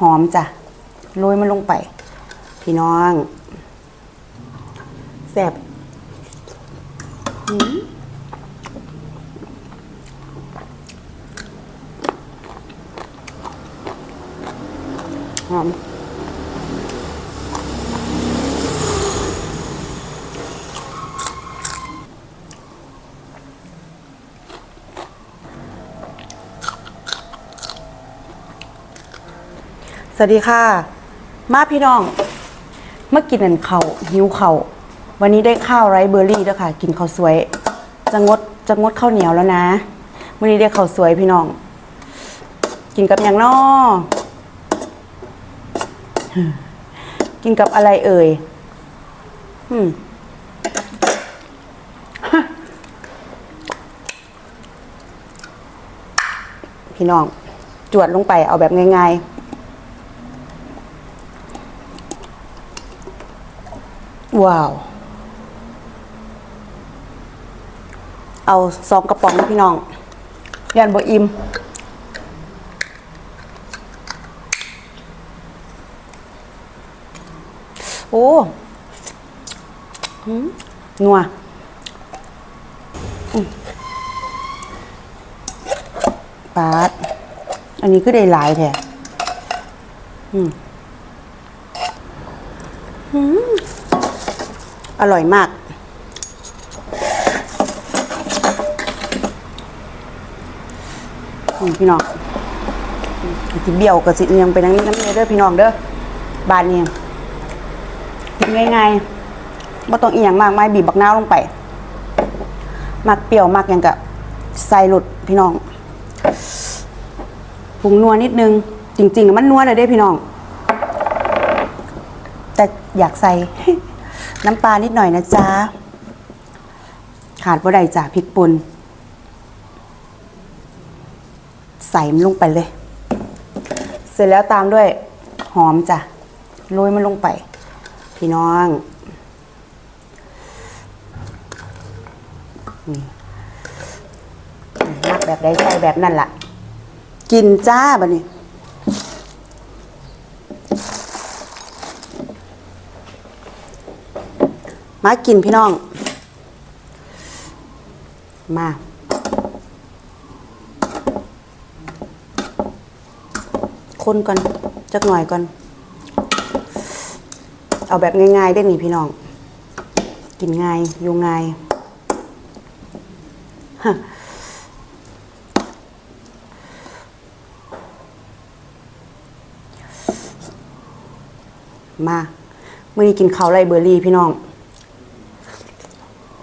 หอมจ้ะโรยมันลงไป พี่น้องแสบ วัสดีค่ะ มาพี่น้อง เมื่อกินอันเขาหิวเขาวันนี้ได้ข้าวไรเบอร์รี่ด้วค่ะ กินข้าวสวย จะงดจะงดข้าวเหนียวแล้วนะวันนี้ได้ข้าวสวยพี่น้อง กินกับอย่างนอกินกับอะไรเอ่ยอืมพี่น้อง จวดลงไปเอาแบบง่ายๆ ว้าว เอาสองกระป๋องพี่น้องยันบ่อิมโอ้หืมนัวปาด อันนี้ก็ได้หลายแท้อืมหืม อร่อยมาก พี่น้องอืมสิเบี้ยวกับสิเอียงไปนั่งน้ำเนยเด้อพี่น้องเด้อบานเนี่ยกินง่ายๆไม่ต้องเอียงมากไม่บีบบักนาวลงไป มักเปรี้ยวมักยังกะใส่หลุดพี่น้องผงนัวนิดนึง จริงๆมันนัวเลยเด้พี่น้อง แต่อยากใส่ น้ำปลานิดหน่อยนะจ๊ะ ขาดบ่ได้จ้ะพริกป่นใส่มันลงไปเลย เสร็จแล้วตามด้วยหอมจ้ะโรยมันลงไป พี่น้องนี่มักแบบใดใส่แบบนั่นล่ะ กินจ้าบะนี่ มากินพี่น้อง มาคนก่อนจักหน่อยก่อน เอาแบบง่ายๆได้นี่พี่น้อง กินง่ายอยู่ง่ายมาเมื่อนี้กินข้าวไรเบอร์รี่พี่น้อง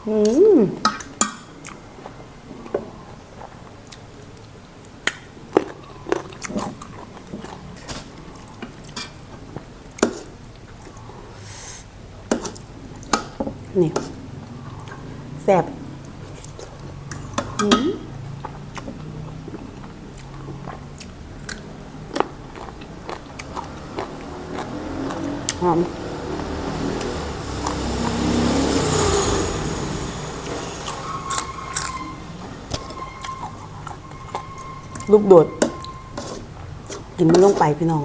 อืม นี่แซ่บหืมหอมลูกโดด กินมันลงไปพี่น้อง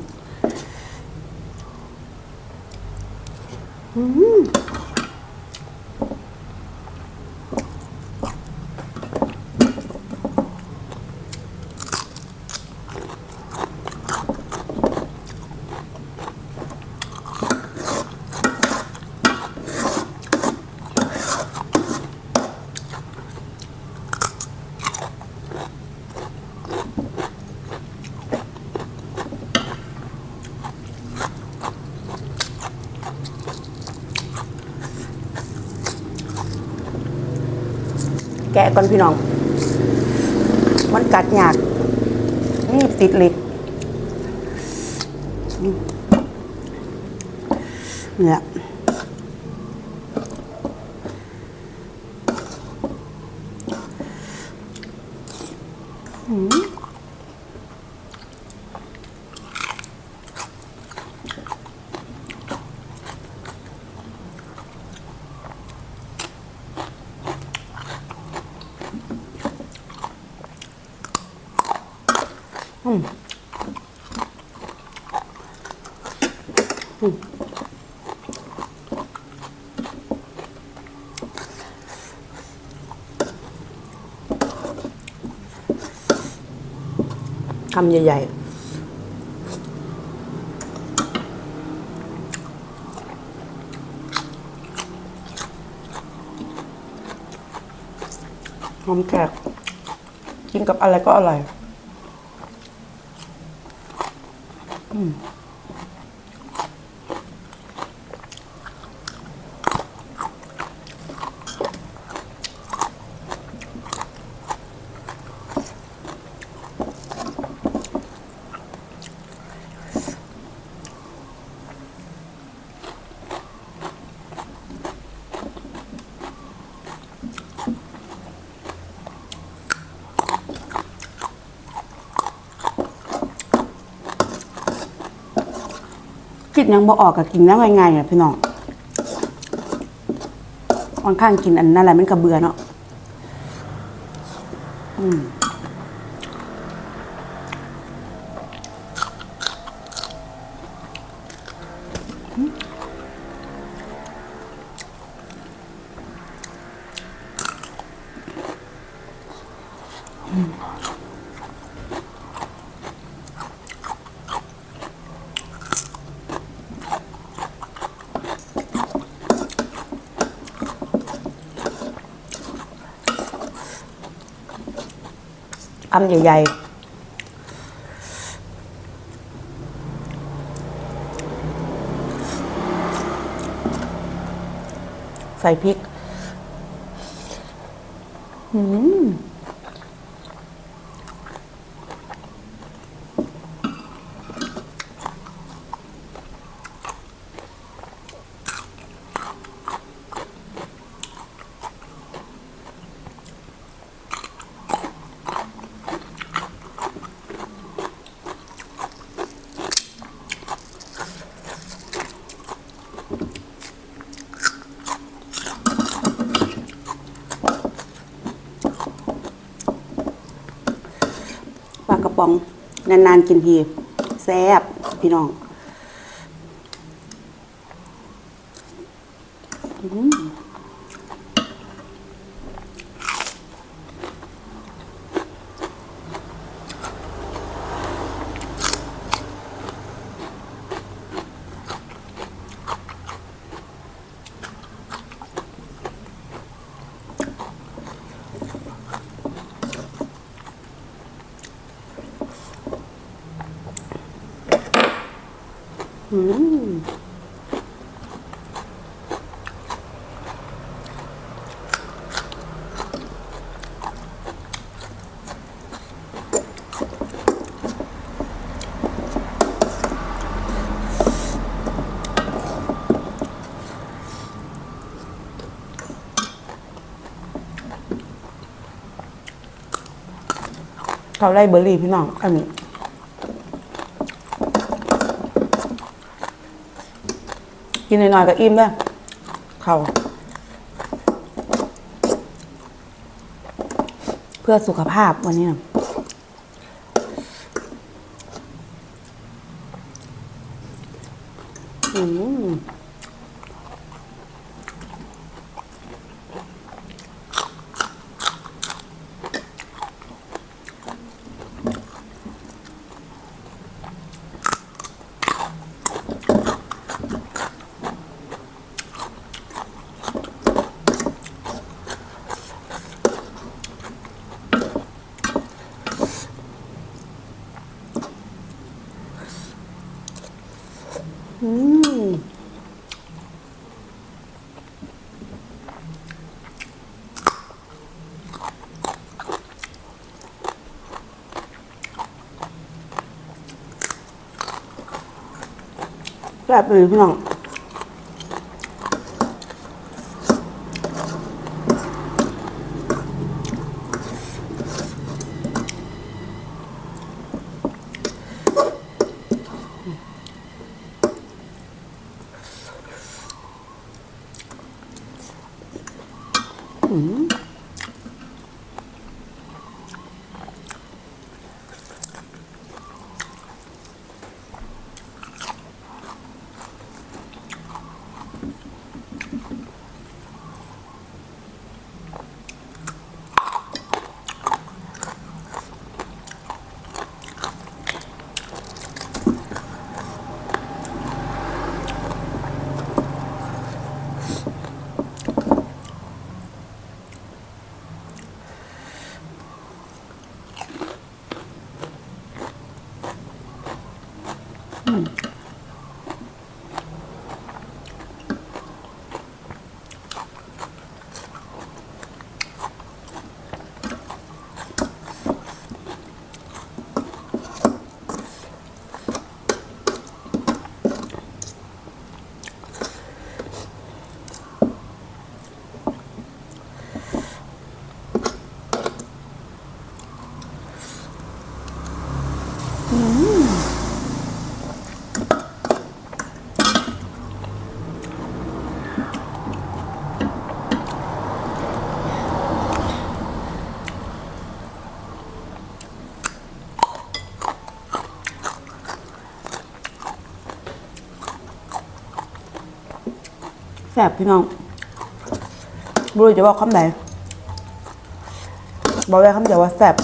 อืม แกะก่อนพี่น้อง มันกัดหยากนี่ติดเหล็กเนี่ยอืม คำใหญ่ ๆหอมแขกกินกับอะไรก็อร่อย คิดยังบ่ออกกับกินแล้วง่ายๆอะพี่น้องค่อนข้างกินอันนั่นแหละมันกระเบือเนาะอืม อันใหญ่ๆ ใส่พริก อืม ปลา กระป๋องนานๆกินทีแซ่บพี่น้องอืมอืม เขาไล่เบอร์รี่พี่น้องอันนี้ กินหน่อยๆก็อิ่มแล้วเขาเพื่อสุขภาพวันนี้นะอืม แบบนี้พี่น้องอืม แซ่บพี่น้องบรูจะบอกคำไหนบอกได้คำเดียวว่าแซ่บ